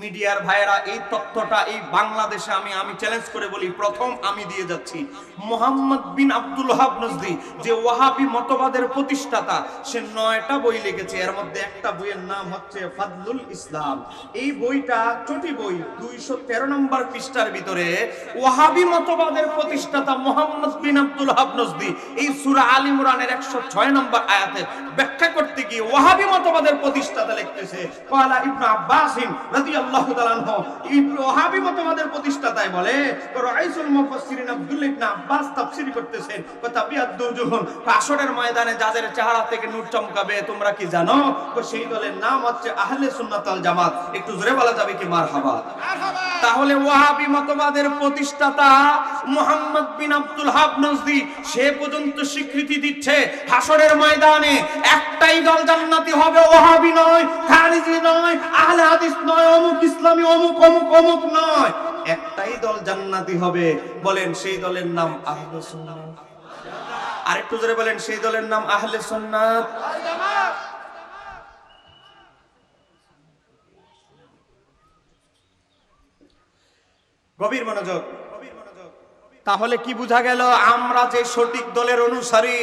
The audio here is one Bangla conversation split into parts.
মিডিয়ার ভাইয়েরা, এই তথ্যটা এই বাংলাদেশে আমি আমি চ্যালেঞ্জ করে বলি। প্রথম আমি দিয়ে যাচ্ছি। মোহাম্মদ বিন আব্দুল ওহাব নজদি, যে ওয়াহাবি মতবাদের প্রতিষ্ঠাতা, সে নয়টা বই লিখেছে। এর মধ্যে একটা বইয়ের নাম হচ্ছে ফাদলুল ইসলাম। এই বইটা চটি বই, দুইশো তেরো নম্বর পৃষ্ঠার ভিতরে ওয়াহাবি মতবাদের প্রতিষ্ঠাতা মোহাম্মদ বিন আব্দুল ওহাব নজদি, এই সুরা আল ইমরানের একশো ছয় নম্বর আয়াতে ব্যাখ্যা করতে গিয়ে ওয়াহাবি মতবাদের প্রতিষ্ঠাতা লিখতেছে। কয়লা ইবনু আব্বাসিন রাদিয়াল্লাহু তাআলা আনহু ওয়াহাবি মতবাদের প্রতিষ্ঠাতায় বলে রাইসুল মুফাসসিরিন আব্দুল্লাহ ইবনে আব্বাস তাফসীর করতেছেন। তাবিয়াত দুজুহুন আসরের ময়দানে যাদের চেহারা থেকে নূর চমকাবে তোমরা কি জানো? তো সেই দলের নাম হচ্ছে আহলে সুন্নাত ওয়াল জামাত। একটু জোরে বলা যাবে কি? মারহাবা। তাহলে ওয়াহাবি মতবাদের প্রতিষ্ঠাতা Muhammad bin Abdul hub Najdi সে পর্যন্ত স্বীকৃতি দিচ্ছে হাসরের ময়দানে একটাই দল জান্নাতি হবে ওয়াহাবি নয় খারিজি নয় আহলে হাদিস নয় অমুক ইসলামী, অমুক অমুক অমুক নয়। একটাই দল জান্নাতি হবে। বলেন, সেই দলের নাম আহলে সুন্নাত আরেকটু জোরে বলেন, সেই দলের নাম আহলে সুন্নাত গভীর মনোযোগ। তাহলে কি বোঝা গেল, আমরা যে সঠিক দলের অনুসারী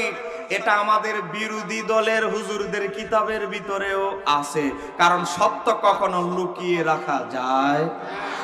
এটা আমাদের বিরোধী দলের হুজুরদের কিতাবের ভিতরেও আছে। কারণ সত্য কখনো লুকিয়ে রাখা যায়।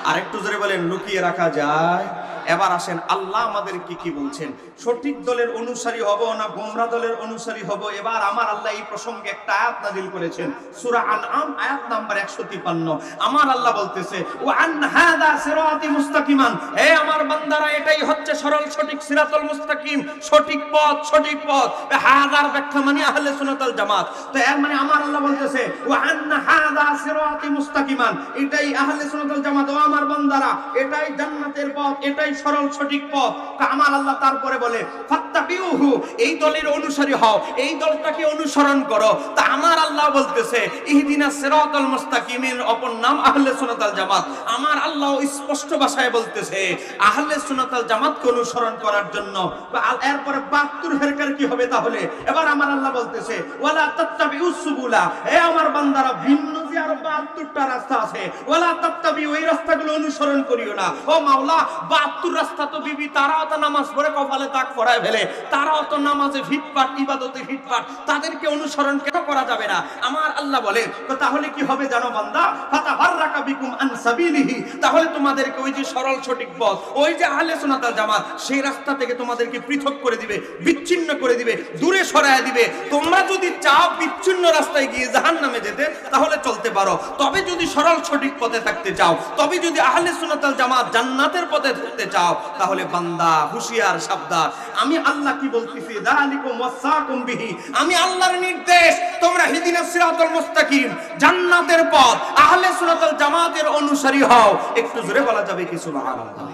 আরেকটু জোরে বলেন, লুকিয়ে রাখা যায়। এবার আসেন, আল্লাহ আমাদের কি কি বলছেন? সঠিক দলের অনুসারী হব না গোমরা দলের অনুসারী হব? এবার আমার আল্লাহ এই প্রসঙ্গে একটা আয়াত নাজিল করেছেন, সূরা আনআম, আয়াত নাম্বার 153 আমার আল্লাহ বলতেছে ও আন হাদা সিরাতি মুস্তাকিমান। হে আমার বান্দারা, এটাই হচ্ছে সরল, সঠিক সিরাতুল মুস্তাকিম, সঠিক পথ সঠিক পথ। হাদার ব্যাখ্যা মানে আহলে সুন্নাতুল জামাত। তো এর মানে আমার আল্লাহ বলতেছে ও আন হাদা সিরাতি মুস্তাকিমান। এটাই আহলে সুন্নাতুল জামাত। ও আমার বান্দারা, এটাই জান্নাতের পথ, এটাই সরল সঠিক পথ। আমার আল্লাহ তারপরে বলে, ফাত্তাবিউহু, এই দলের অনুসারী হও, এই দলটাকে অনুসরণ করো। তা আমার আল্লাহ বলতেছে, ইহদিনা সিরাতাল মুস্তাকিমের অপর নাম আহলে সুন্নাতাল জামাত। আমার আল্লাহ স্পষ্ট ভাষায় বলতেছে, আহলে সুন্নাতাল জামাতকে অনুসরণ করার জন্য এরপরে 72 ফেরকার কি হবে তাহলে? এবার আমার আল্লাহ বলতেছে, ওয়ালা তাত্তাবিউস সুবুলা হে আমার বান্দারা, ভিন্ন যে আরও 72টা রাস্তা আছে, ওয়ালা তাত্তাবিউ, এই রাস্তাগুলো অনুসরণ করিও না। ও মাওলা 72 রাস্তা তো বিবি, তারাও তো নামাজ পড়ে কপালে তাক পড়ায় ফেলে। তারাও তো নামাজে ফিটপাট ইবাদতে ফিটপাট তাদেরকে অনুসরণ কেন করা যাবে না? আমার আল্লাহ বলে তো তাহলে কি হবে জানো বান্দা? ফাতাহাররাকা বিকুম আন সাবিলিহি। তাহলে তোমাদেরকে ওই যে সরল সঠিক পথ, ওই যে আহলে সুন্নাত ওয়াল জামাত, সেই রাস্তা থেকে তোমাদেরকে পৃথক করে দিবে, বিচ্ছিন্ন করে দিবে, দূরে সরায় দিবে। তোমরা যদি চাও বিচ্ছিন্ন রাস্তায় গিয়ে জাহান্নামে যেতে, তাহলে চলতে পারো। তবে যদি সরল সঠিক পথে থাকতে চাও, তবে যদি আহলে সুন্নাত ওয়াল জামাত জান্নাতের পথে থাকতে চাও তাহলে বান্দা, হুশিয়ার, সাবধান। আমি আল্লাহ কি বলতেছি? দালিকুম ওয়াসাকুম বিহি। আমি আল্লাহর নির্দেশ, তোমরা হিদিনাস সিরাতাল মুস্তাকিম, জান্নাতের পথ, আহলে সুন্নাতুল জামাতের অনুসারী হও। একটু জোরে বলা যাবে কি সুবহানাল্লাহ?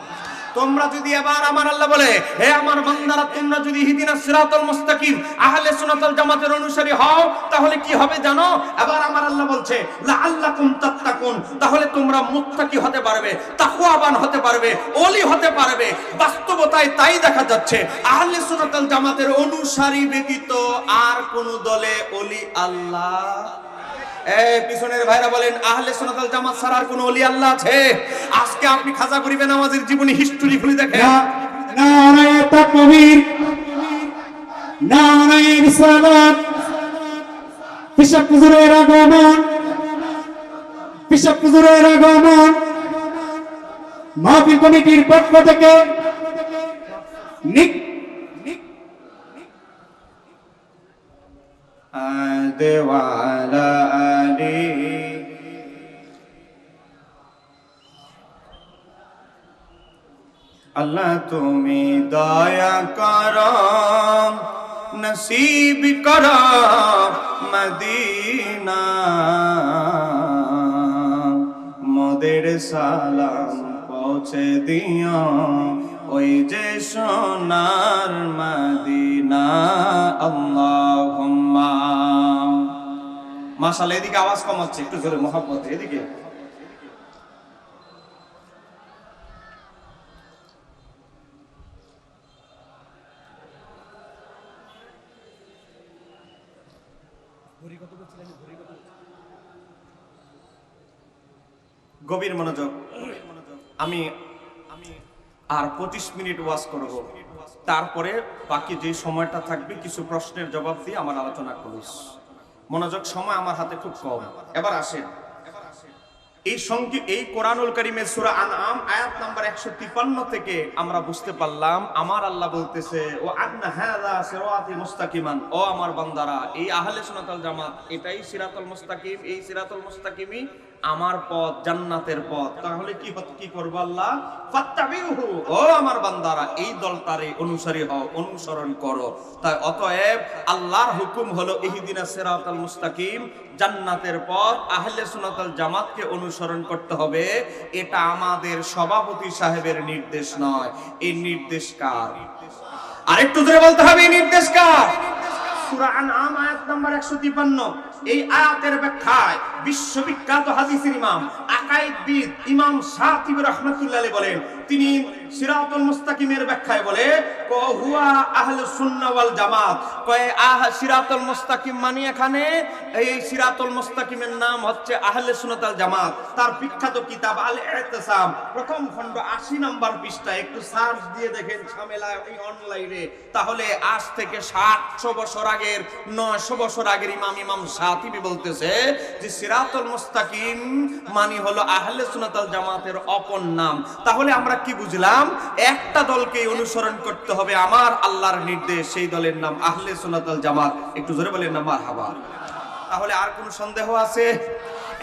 তোমরা যদি এবার আমার আল্লাহ বলে, হে আমার বান্দারা, তোমরা যদি হিদিনাস সিরাতাল মুস্তাকিম, আহলে সুন্নাতুল জামাতের অনুসারী হও, তাহলে কি হবে জানো? এবার আমার আল্লাহ বলছে, লাআল্লাকুম তাত্তাকুন তাহলে তোমরা মুত্তাকি হতে পারবে তাকওয়াবান হতে পারবে, ওলি হতে পারবে। বাস্তবতায় তাই দেখা যাচ্ছে, আহলে সুন্নাতুল জামাতের অনুসারী ব্যতীত আর কোন দলে ওলি আল্লাহ পিছনের ভাইরা বলেন, আহলে সুন্নাতুল জামাত আর কোন ওলি আল্লাহ আছে? আজকে আপনি খাজা গরিবে নামাজের জীবনী হিস্টরি খুলে দেখেন। নারায়ে তাকবীর। নারায়ে রিসালাত। পিসাব হুজুরের আগমন। পিসাব হুজুরের আগমন। মাহফিল কমিটির পক্ষ থেকে নিক দেওয়ালা আলী। আল্লাহ তুমি দয়া কর নসিব কর মদিনা। মোদের সালাম পৌঁছে দিও। ওই যে সোনার মদিনা, আল্লাহুম্মা। মাশাআল্লাহ, এদিকে আওয়াজ কম হচ্ছে একটু জোরে, মহব্বত, এদিকে। গভীর মনোযোগ। আমি আর পঁচিশ মিনিট ওয়াজ করব। তারপরে বাকি যে সময়টা থাকবে, কিছু প্রশ্নের জবাব দিয়ে আমার আলোচনা করিস। মনোযোগ সময় আমার হাতে খুব কম। এবার আসেন। এই সঙ্গে এই কোরআনুল করিমের সূরা আনআম, আয়াত নাম্বার 153 থেকে আমরা বুঝতে পারলাম, আমার আল্লাহ বলতেছে, ও আন্না হাযা সিরাতি মুস্তাকিমান। ও আমার বান্দারা, এই আহলে সোনাতাল জামাত, এটাই সিরাতুল মুস্তাকিম, এই সিরাতুল মুস্তাকিমই আমার পথ জান্নাতের পথ। তাহলে কি কি করব আল্লাহ? ও আমার বান্দারা, এই দলটারে অনুসারী হও, অনুসরণ করো। তাই অতএব আল্লাহর হুকুম হলো ইহদিনা সিরাতাল মুস্তাকিম, জান্নাতের পথ, আহলে সুন্নাতাল জামাতকে অনুসরণ করতে হবে। এটা আমাদের সভাপতি সাহেবের নির্দেশ নয়। এই নির্দেশ কার? আরেকটু ধরে বলতে হবে, এই নির্দেশ কার? সূরা আনআম, আয়াত নাম্বার 153 এই আয়াতের ব্যাখ্যায় বিশ্ববিখ্যাত হাদিসের ইমাম আকাইদবিদ ইমাম শাতিবি রাহমাতুল্লাহ বলেন, তিনি সিরাতুল মুস্তাকিমের ব্যাখ্যায় বলে, ক হুয়া আহলুস সুন্নাহ ওয়াল জামাত? কয়, আহ, সিরাতুল মুস্তাকিম মানে এখানে? এই সিরাতুল মুস্তাকিমের নাম হচ্ছে আহলে সুন্নাত ওয়াল জামাত। তার বিখ্যাত কিতাব আল ইতিসাম প্রথম খণ্ড 80 নম্বর পৃষ্ঠা একটু সার্চ দিয়ে দেখেন ঝামেলা এই অনলাইনে। তাহলে আজ থেকে 700 বছর আগের 900 বছর আগের ইমাম ইমাম শাতিবি বলতেছে যে সিরাতুল মুস্তাকিম মানে হলো আহলে সুন্নাত ওয়াল জামাতের অপর নাম। তাহলে আমরা কি বুঝলাম? একটা দলকে অনুসরণ করতে হবে আমার আল্লাহর নির্দেশ, সেই দলের নাম আহলে সুন্নাত ওয়াল জামাত। একটু জোরে বলেন না, মারহাবা। তাহলে আর কোনো সন্দেহ আছে?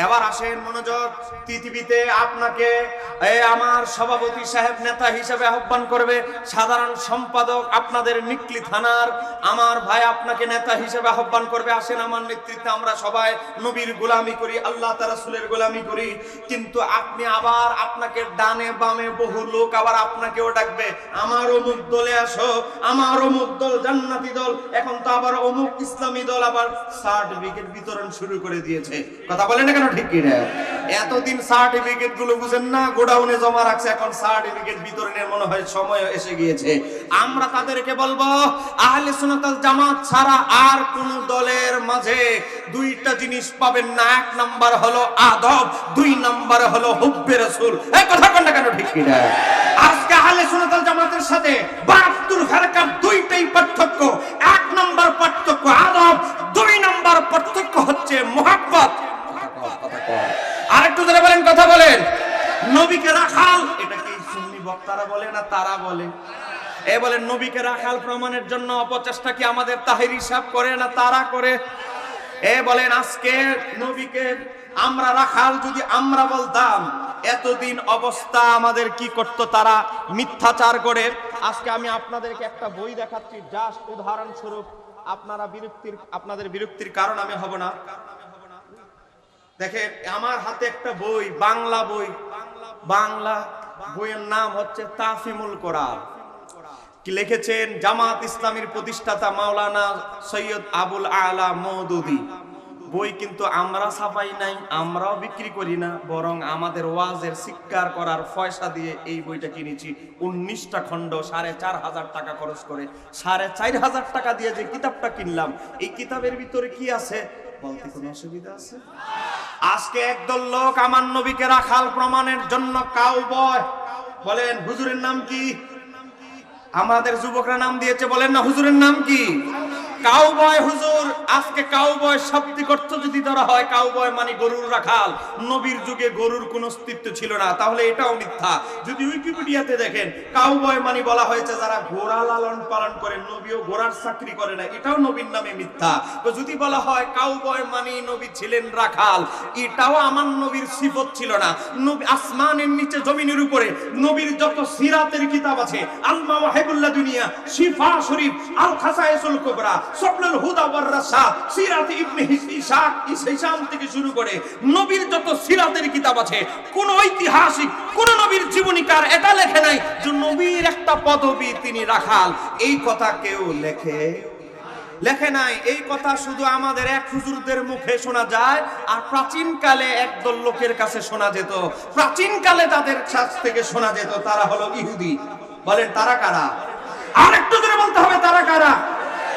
এবার আসেন মনোযোগ পৃথিবীতে আপনাকে আমার সভাপতি সাহেব নেতা হিসেবে আহ্বান করবে সাধারণ সম্পাদক আপনাদের নিকলি থানার। আমার ভাই আপনাকে নেতা হিসেবে আহ্বান করবে, আসেন আমার নেতৃত্বে আমরা সবাই নবীর গোলামি করি, আল্লাহ তারা রাসূলের গোলামি করি। কিন্তু আপনি আবার আপনাকে ডানে বামে বহু লোক আবার আপনাকেও ডাকবে আমার অমুক দলে আসো আমার অমুক দল জান্নাতি দল, এখন তো আবার অমুক ইসলামী দল আবার সার্টিফিকেট বিতরণ শুরু করে দিয়েছে। কথা বলেন না কেন? ঠিক কিনা? এতদিন সার্টিফিকেটগুলো বুঝেন না, গোডাউনে জমা রাখছে, এখন সার্টিফিকেট বিতরণের মনে হয় সময় এসে গিয়েছে। আমরা তাদেরকে বলব, আহলে সুন্নাতাল জামাত ছাড়া আর কোন দলের মাঝে দুইটা জিনিস পাবেন না। এক নাম্বার হলো আদব, দুই নাম্বার হলো হুব্বে রাসূল। এই কথা কোন না কেন, ঠিক কিনা? আজকে আহলে সুন্নাতাল জামাতের সাথে 72 ফেরকার দুইটাই পার্থক্য। এক নাম্বার পার্থক্য আদব, দুই নাম্বার পার্থক্য হচ্ছে মোহাব্বত। আরেকটু ধরে বলেন, কথা বলেন। নবীকে রাখাল, এটা কি সুন্নি বক্তারা বলে না তারা বলে? এ বলেন, নবীকে রাখাল প্রমাণের জন্য অপচেষ্টা কি আমাদের তাহির হিসাব করে না তারা করে? এ বলেন, আজকে নবীকে আমরা রাখাল, যদি আমরা বলতাম, এতদিন অবস্থা আমাদের কি করতো তারা? মিথ্যাচার করে। আজকে আমি আপনাদেরকে একটা বই দেখাচ্ছি, জাস্ট উদাহরণস্বরূপ, আপনারা বিরক্তির, আপনাদের বিরক্তির কারণ আমি হব না। দেখেন, আমার হাতে একটা বই, বাংলা বই। বাংলা বইয়ের নাম হচ্ছে তাফিমুল কোরআন। কি লিখেছেন? জামাত ইসলামীর প্রতিষ্ঠাতা মাওলানা সৈয়দ আবুল আলা মৌদুদি। বই কিন্তু আমরা ছাপাই নাই, আমরাও বিক্রি করি না, বরং আমাদের ওয়াজের শিক্ষার করার পয়সা দিয়ে এই বইটা কিনেছি। উনিশটা খণ্ড সাড়ে চার হাজার টাকা খরচ করে। সাড়ে চার হাজার টাকা দিয়ে যে কিতাবটা কিনলাম, এই কিতাবের ভিতরে কি আছে? বলতে কোনো অসুবিধা আছে? আজকে একদল লোক আমার নবীকে রাখাল প্রমাণের জন্য কাউ বয় বলেন, হুজুরের নাম কি? আমাদের যুবকরা নাম দিয়েছে, বলেন না, হুজুরের নাম কি? কাউবয় হুজুর, আজকে কাউবয় শাব্দিক অর্থ যদি ধরা হয়, কাউবয় মানে গরুর রাখাল। নবীর যুগে গরুর কোনো অস্তিত্ব ছিল না, তাহলে এটাও মিথ্যা। যদি উইকিপিডিয়াতে দেখেন, কাউবয় মানে বলা হয়েছে যারা ঘোড়া লালন পালন করে, নবীও ঘোড়ার চাকরি করে না, এটাও নবীর নামে মিথ্যা। তো যদি বলা হয় কাউবয় মানে নবী ছিলেন রাখাল, এটাও আমার নবীর সিফত ছিল না। নবী আসমানের নিচে জমিনের উপরে নবীর যত সিরাতের কিতাব আছে আলমা ওয়াহিবুল্লাহ দুনিয়া শিফা শরীফ আল খাসায়েসুল কুবরা সবলুল হুদা ওয়ার সিরাত ইবনে ইসহাক হিশাম থেকে শুরু করে নবীর যত সিরাতের কিতাব আছে, কোন ঐতিহাসিক, কোন নবীর জীবনীকার এটা লেখে নাই যে নবীর একটা পদবী তিনি রাখাল। এই কথা কেউ লেখে লেখে নাই। এই কথা শুধু আমাদের এক হুজুরদের মুখে শোনা যায়, আর প্রাচীন কালে একদল লোকের কাছে শোনা যেত। প্রাচীন কালে তাদের কাছ থেকে শোনা যেত, তারা হলো ইহুদি। বলেন, তারা কারা? আর একটু ধরে বলতে হবে, তারা কারা?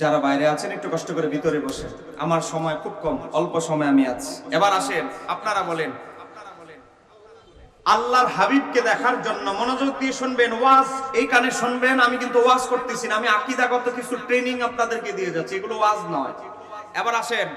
যারা বাইরে আছেন, একটু কষ্ট করে ভিতরে বসে। আমার সময় খুব কম, অল্প সময় আমি আছি। এবার আসেন, আপনারা বলেন, আল্লাহর হাবিবকে দেখার জন্য মনোযোগ দিয়ে শুনবেন, ওয়াজ, এই কানে শুনবেন, আমি কিন্তু ওয়াজ করতেছি না, আমি আকিদাগত কিছু ট্রেনিং আপনাদেরকে দিয়ে যাচ্ছি, এগুলো ওয়াজ নয়। এবার আসেন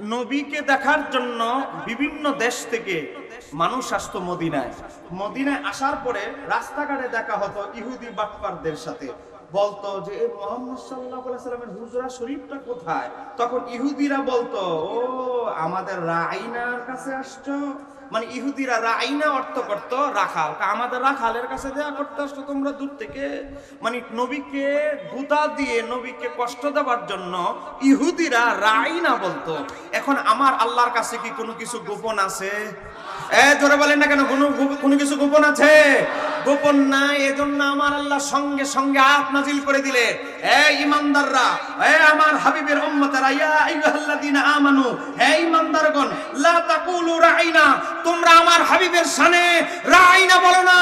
নবীকে দেখার জন্য বিভিন্ন দেশ থেকে মানুষ আসতো মদিনায়। মদিনায় আসার পরে রাস্তাঘাটে দেখা হতো ইহুদি বাটপারদের সাথে। বলতো যে মোহাম্মদ সাল্লাহামের হুজরা শরীফটা কোথায়? তখন ইহুদিরা বলতো, ও, আমাদের রাইনার কাছে আসছো। মানে ইহুদিরা রাইনা অর্থ করত রাখাল। আমাদের রাখালের কাছে দেয়া করতে আসতো তোমরা দূর থেকে। মানে নবীকে গুদা দিয়ে নবীকে কষ্ট দেওয়ার জন্য ইহুদিরা রাইনা বলতো। এখন আমার আল্লাহর কাছে কি কোনো কিছু গোপন আছে? এ ধরে বলেন না কেন, কোনো গো- কোনো কিছু গোপন আছে গোপন নাই, এজন্য আমার আল্লাহ সঙ্গে সঙ্গে আয়াত নাজিল করে দিলে। এ ইমানদাররা এ আমার হাবিবের উম্মতেরা, ইয়া আইয়ুহাল্লাযীনা আমানু, হে ইমানদারগণ, লা তাকুলু রাইনা, তোমরা আমার হাবিবের শানে রাইনা বলো না,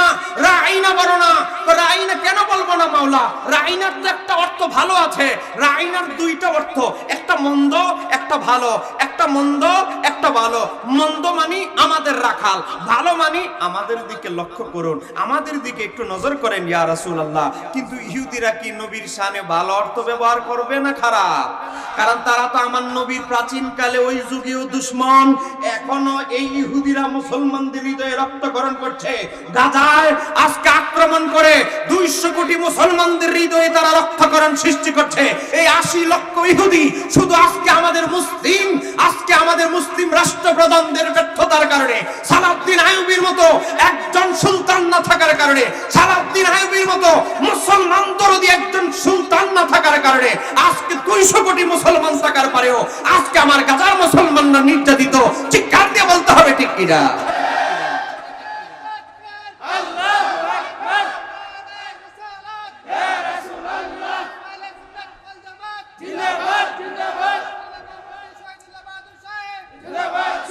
রাইনা বলো না। তো রাইনা কেন বলব না, মাওলা? রাইনার তো একটা অর্থ ভালো আছে। রাইনার দুইটা অর্থ, একটা মন্দ, একটা ভালো। একটা মন্দ, একটা ভালো। মন্দ মানি আমাদের রাখাল, ভালো মানি আমাদের দিকে লক্ষ্য করুন। আমাদের দিকে একটু নজর করেন, ইয়া রাসূলুল্লাহ। কিন্তু ইহুদিরা কি নবীর শানে ভালো অর্থ ব্যবহার করবে না খারাপ? কারণ তারা তো আমার নবীর প্রাচীন কালে ওই যুগীয় দুশ্মন। এখনও এই ইহুদিরা মুসলমানদের হৃদয়ে রক্তকরণ করছে। গাজায় আজকে আক্রমণ করে দুইশো কোটি মুসলমানদের হৃদয়ে তারা রক্তকরণ সৃষ্টি করছে। এই আশি লক্ষ ইহুদি শুধু আজকে আমাদের মুসলিম, আজকে আমাদের মুসলিম রাষ্ট্রপ্রধানদের ব্যর্থতার কারণে, সালাউদ্দিন আইয়ুবের মতো একজন সুলতান না থাকার কারণে, সালাউদ্দিন আইয়ুবের মতো মুসলমান দরদি একজন সুলতান না থাকার কারণে, আজকে দুইশো কোটি মুসলমান থাকার পরেও আজকে আমার গাজার মুসলমানরা নির্যাতিত। চিৎকার দিয়ে বলতে হবে ঠিক কিনা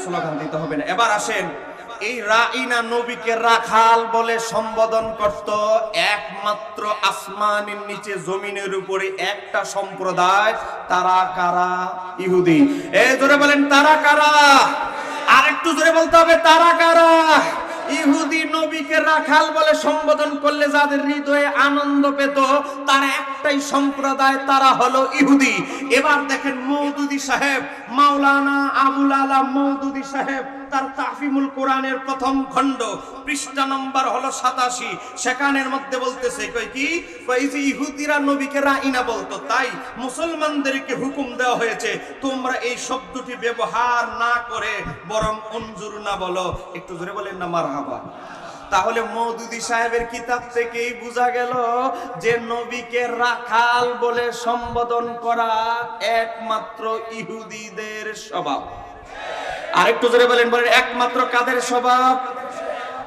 স্লোগান দিতে হবে না এবার আসেন এই রাইনা নবীকে রাখাল বলে সম্বোধন করত। একমাত্র আসমানের নিচে জমিনের উপরে একটা সম্প্রদায়, তারা কারা? ইহুদি। এ জোরে বলেন, তারা কারা? আর একটু জোরে বলতে হবে, তারা কারা? ইহুদি নবীকে রাখাল বলে সম্বোধন করলে যাদের হৃদয়ে আনন্দ পেত, তার একটাই সম্প্রদায়, তারা হলো ইহুদি। এবার দেখেন মৌদুদি সাহেব, মাওলানা আবুল আলা মৌদুদি সাহেব তার তাফিমুল কোরআনের প্রথম খণ্ড, পৃষ্ঠা নম্বর হলো সাতাশি। সেখানের মধ্যে বলতেছে, কই কি? ইহুদিরা নবীকে রাইনা বলতো, তাই মুসলমানদেরকে হুকুম দেওয়া হয়েছে, তোমরা এই শব্দটি ব্যবহার না করে বরং অঞ্জুর না বলো। একটু জোরে বলেন না মার হাবা তাহলে মৌদুদি সাহেবের কিতাব থেকেই বোঝা গেল যে নবীকে রাখাল বলে সম্বোধন করা একমাত্র ইহুদিদের স্বভাব। আরেকটু জোরে বলেন বলেন, একমাত্র কাদের স্বভাব?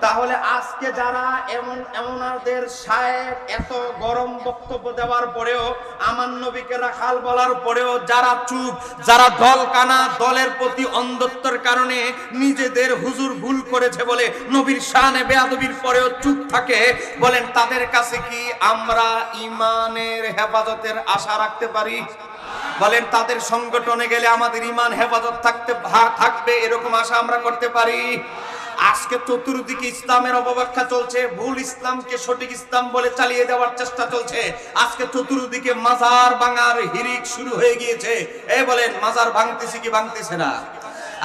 তাহলে আজকে যারা এমন, এমনাদের সাহেব এত গরম বক্তব্য দেওয়ার পরেও, আমার নবীকে রাখাল বলার পরেও যারা চুপ, যারা দল কানা দলের প্রতি অন্ধত্বর কারণে নিজেদের হুজুর ভুল করেছে বলে নবীর শানে বেয়াদবির পরেও চুপ থাকে, বলেন, তাদের কাছে কি আমরা ইমানের হেফাজতের আশা রাখতে পারি? বলেন, তাদের সংগঠনে গেলে আমাদের ইমান হেফাজত থাকতে থাকবে, এরকম আশা আমরা করতে পারি। আজকে চতুর্দিকে ইসলামের অপব্যাখ্যা চলছে, ভুল ইসলামকে সঠিক ইসলাম বলে চালিয়ে দেওয়ার চেষ্টা চলছে। আজকে চতুর্দিকে মাজার ভাঙার হিরিক শুরু হয়ে গিয়েছে। এ বলেন, মাজার ভাঙতেছি কি ভাঙতেছে না?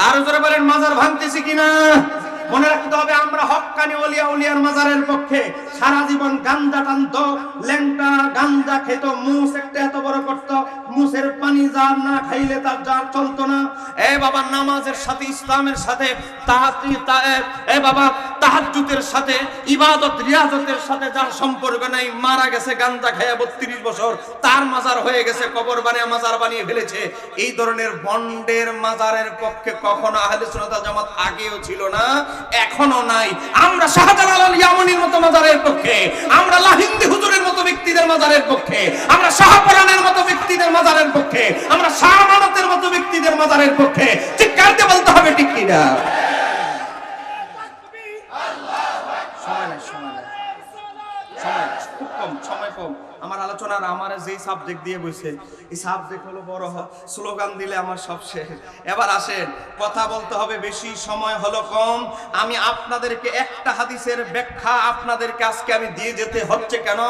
আরও জোরে বলেন, মাজার ভাঙতেছি কিনা মনে রাখতে হবে, আমরা হকানি অলিয়া উলিয়ার মাজারের পক্ষে সারা জীবন গান্দা টানত, ল্যাংটা গান্দা খেত, মুস একটা এত বড় করত, মুসের পানি যার না খাইলে তার যার চলতো না। এ বাবা, নামাজের সাথে, ইসলামের সাথে তাহাতি এ- বাবা, তাহাজ্জুদের সাথে, ইবাদত, রিয়াজতের সাথে যার সম্পর্ক নাই, মারা গেছে গাঞ্জা খায়া বত্রিশ বছর, তার মাজার হয়ে গেছে, কবর বানিয়ে মাজার বানিয়ে ফেলেছে। এই ধরনের বন্ডের মাজারের পক্ষে কখনো আহলে সুন্নাত জামাত আগেও ছিল না। এখনও নাই। আমরা শাহজাহান আল ইয়ামনির মতো মাজারের পক্ষে, আমরা লাহিন্দি হুজুরের মতো ব্যক্তিদের মাজারের পক্ষে, আমরা শাহপরানের মতো ব্যক্তিদের মাজারের পক্ষে, আমরা শাহ মানতের মতো ব্যক্তিদের মাজারের পক্ষে। ঠিক দিয়ে বলতে হবে, ঠিক কিনা সময় নাই সময় নাই সময় খুব কম সময় কম আমার আলোচনার আমার যেই সাবজেক্ট দিয়ে বইছে এই সাবজেক্ট হলো বড় স্লোগান দিলে আমার সব শেষ। এবার আসেন, কথা বলতে হবে বেশি, সময় হলো কম। আমি আপনাদেরকে একটা হাদিসের ব্যাখ্যা আপনাদেরকে আজকে আমি দিয়ে যেতে হচ্ছে কেন?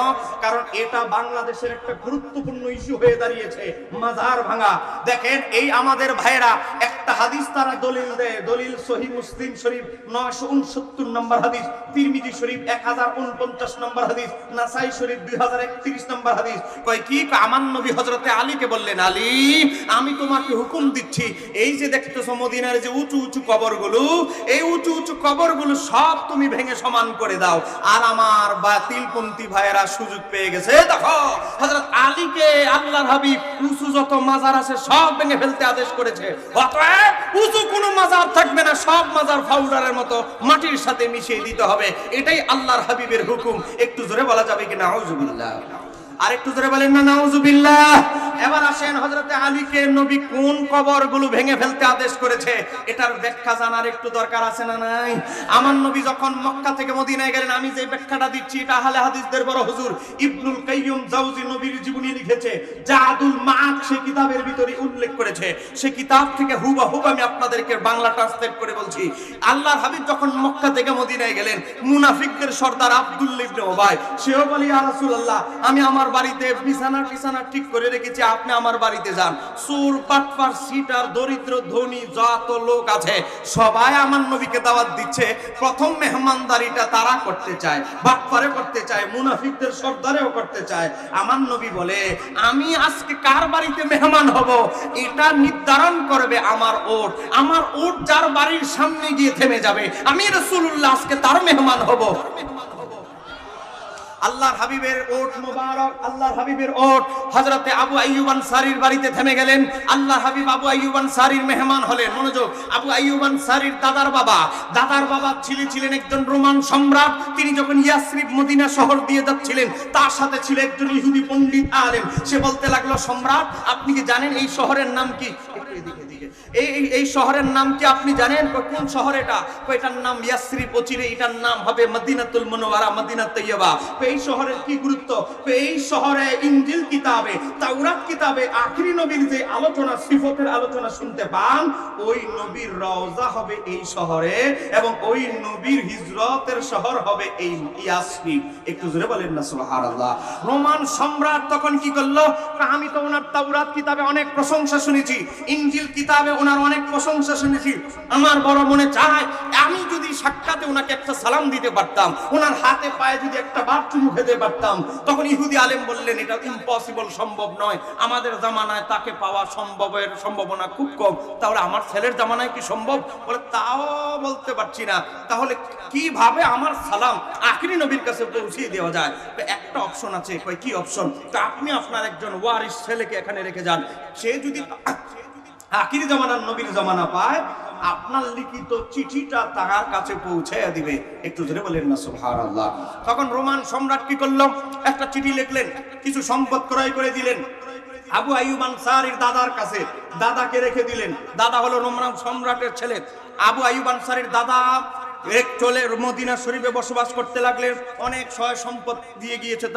কারণ এটা বাংলাদেশের একটা গুরুত্বপূর্ণ ইস্যু হয়ে দাঁড়িয়েছে, মাজার ভাঙা। দেখেন, এই আমাদের ভাইরা একটা হাদিস তারা দলিল দেয়। দলিল সহি মুসলিম শরীফ নয়শো উনসত্তর নম্বর হাদিস, তিরমিজি শরীফ এক হাজার উনপঞ্চাশ নম্বর হাদিস, নাসাই শরীফ দুই হাজার একত্রিশ নম্বর হাদিস। কয় কি? আমার নবী হজরতে আলীকে বললেন, আলী, আমি তোমাকে হুকুম দিচ্ছি, এই যে দেখতেছো মদিনার যে উঁচু উঁচু কবরগুলো, এই উঁচু উঁচু কবরগুলো সব তুমি ভেঙে সমান করে দাও। আর আমার বাতিলপন্থী ভাইয়েরা সুযোগ পেয়ে গেছে। দেখো হজরত আলীকে আল্লাহর হাবিব উঁচু যত মাজার আছে সব ভেঙে ফেলতে আদেশ করেছে। অতএব উঁচু কোনো মাজার থাকবে না, সব মাজার ফাউডারের মতো মাটির সাথে মিশিয়ে দিতে হবে। এটাই আল্লাহর হাবিবের হুকুম। একটু জোরে বলা যাবে কিনা? আউজুবিল্লাহ আর একটু জোরে বলেন না, নাউজুবিল্লাহ। এবার আসেন হযরতে আলীকে নবী কোন কবরগুলো ভেঙে ফেলতে আদেশ করেছে, এটার ব্যাখ্যা জানার একটু দরকার আছে না নাই? আমার নবী যখন মক্কা থেকে মদিনায় গেলেন, আমি যে ব্যাখ্যাটা দিচ্ছি, এটা আহলে হাদিসদের বড় হুজুর ইবনুল কাইয়্যুম জাওজি নবীর জীবনী লিখেছে, জাদুল মাআদ সে কিতাবের ভিতরে উল্লেখ করেছে। সে কিতাব থেকে হুবাহুব আমি আপনাদেরকে বাংলা ট্রান্সলেট করে বলছি। আল্লাহর হাবিব যখন মক্কা থেকে মদিনায় গেলেন, মুনাফিকদের সর্দার আব্দুল্লাহ ইবনে ওবাই সেও বলি, ইয়া রাসূলুল্লাহ, আমি আমার বাড়িতে বিছানা বিছানা ঠিক করে রেখেছি আপনি আমার বাড়িতে যান। সুর পাটপার সিটার, দরিদ্র, ধনী যত লোক আছে। সবাই আমার নবীকে দাওয়াত দিচ্ছে। প্রথম মেহমানদারিটা তারা করতে চায় বাটপারে করতে চায়, মুনাফিকদের সর্দারেও করতে চায়। আমার নবী বলে, আমি আজকে কার বাড়িতে মেহমান হব? এটা নির্ধারণ করবে আমার ওট। আমার ওট যার বাড়ির সামনে গিয়ে থেমে যাবে। আমি রসুল্লাহ আজকে তার মেহমান হব। আল্লাহর হাবিবের ওট মোবারক, আল্লাহর হাবিবের ওট। হযরতে আবু আইয়ুব আনসারীর বাড়িতে থেমে গেলেন। আল্লাহর হাবিব আবু আইয়ুব আনসারীর মেহমান হলেন। মনোযোগ, আবু আইয়ুব আনসারীর দাদার বাবা। দাদার বাবা ছিলেন ছিলেন একজন রোমান সম্রাট। তিনি যখন ইয়াসরিব মদিনা শহর দিয়ে যাচ্ছিলেন, তার সাথে ছিল একজন ইহুদি পণ্ডিত আলেম। সে বলতে লাগল, সম্রাট, আপনি কি জানেন এই শহরের নাম কি। এই শহরের নাম কি আপনি জানেন? কোন শহর এটা? এটার নাম ইয়াসরিব অচিরে এটার নাম হবে মদিনাতুল মুনওয়ারা, মদিনা তৈয়বা। এই শহরের কি গুরুত্ব? এই শহরে ইনজিল কিতাবে, তাওরাত কিতাবে, আখরি নবীর যে আলোচনা, সিফতের আলোচনা শুনতে পান, ওই নবীর রওজা হবে এই শহরে এবং ওই নবীর হিজরতের শহর হবে এই ইয়াসরিব একটু জোরে বলেন না, সুবহানাল্লাহ। রোমান সম্রাট তখন কি করল? আমি তো ওনার তাওরাত কিতাবে অনেক প্রশংসা শুনেছি। ইনজিল কিতাবে ওনার অনেক প্রশংসা শুনেছি। আমার বড় মনে চায়, আমি যদি সাক্ষাতে ওনাকে একটা সালাম দিতে পারতাম, ওনার হাতে পায়ে যদি একটা বার চুমু খেতে পারতাম, তখন ইহুদি আলেম বললেন, এটা ইম্পসিবল সম্ভব নয়। আমাদের জামানায় তাকে পাওয়া সম্ভবের সম্ভাবনা খুব কম। তাহলে আমার ছেলের জামানায় কি সম্ভব? বলে, তাও বলতে পারছি না। তাহলে কীভাবে আমার সালাম আখরি নবীর কাছে পৌঁছিয়ে দেওয়া যায়? একটা অপশন আছে। কি অপশন? তা আপনি আপনার একজন ওয়ারিস ছেলেকে এখানে রেখে যান। সে যদি আখির জামানার নবীর জমানা পায়, আপনার লিখিত চিঠিটা তার কাছে পৌঁছাইয়া দিবে। একটু ধরে বলেন না সুবহান আল্লাহ তখন রোমান সম্রাট কি করল? একটা চিঠি লিখলেন, কিছু সম্পদ ক্রয় করে দিলেন। আবু আইয়ুব আনসারীর দাদার কাছে, দাদাকে রেখে দিলেন। দাদা হলো রোমান সম্রাটের ছেলে। আবু আইয়ুব আনসারীর দাদা এক চলে মদিনা শরীফে বসবাস করতে লাগলেন। অনেক সয় সম্পদ দিয়ে গিয়েছে